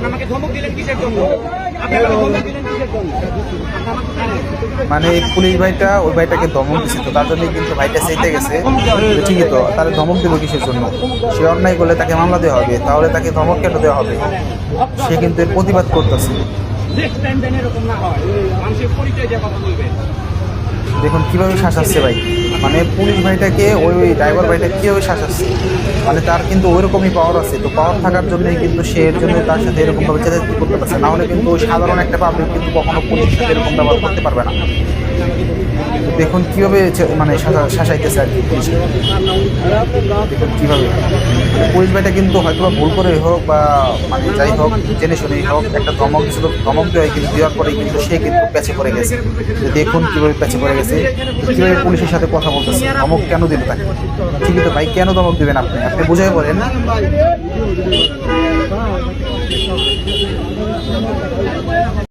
আপনি আমাকে ধমক দিলেন কিসের জন্য? আপনি আমাকে ধমক দিলেন কিসের জন্য? আপনি আমাকে জানেন। মানে পুলিশ ভাইটা ওই ভাইটাকে ধমক তো তার জন্য কিন্তু ভাইটা সেইতে গেছে। ঠিকই তো তার ধমক দেবো কিসের জন্য? সে অন্যায় করলে তাকে মামলা দেওয়া হবে তাহলে তাকে ধমক কেন দেওয়া হবে? সে কিন্তু এর প্রতিবাদ করতেছে। দেখুন কীভাবে শাসাচ্ছে ভাই। মানে পুলিশ ভাইটাকে ওই ওই ড্রাইভার ভাইটা কীভাবে শাসাচ্ছে? মানে তার কিন্তু ওইরকমই পাওয়ার আছে। তো পাওয়ার থাকার জন্যই কিন্তু সে এর জন্য তার সাথে এরকমভাবে চেঁচাচেঁচি করতে পারছে। না হলে কিন্তু ওই সাধারণ একটা পাবলিক কিন্তু কখনো পুলিশের সাথে এরকম ব্যবহার করতে পারবে না। দেখুন কীভাবে মানে শাসা- শাসাইতেছে আর কি পুলিশকে। দেখুন কীভাবে। মানে পুলিশ ভাইটা কিন্তু হয়তো ভুল করে হোক বা মানে যাই হোক, জেনে শুনেই হোক, একটা ধমক দিয়েছিল ধমক দেওয়া কিন্তু, দেওয়ার পরে কিন্তু সে কিন্তু প্যাচে পড়ে গেছে। দেখুন কীভাবে প্যাচে পড়ে গেছে, কীভাবে পুলিশের সাথে কথা বলতেছে ধমক কেন দিল তাকে? ঠিক তো, ভাই, কেন ধমক দিবেন আপনি? আপনি বুঝাই বলেন।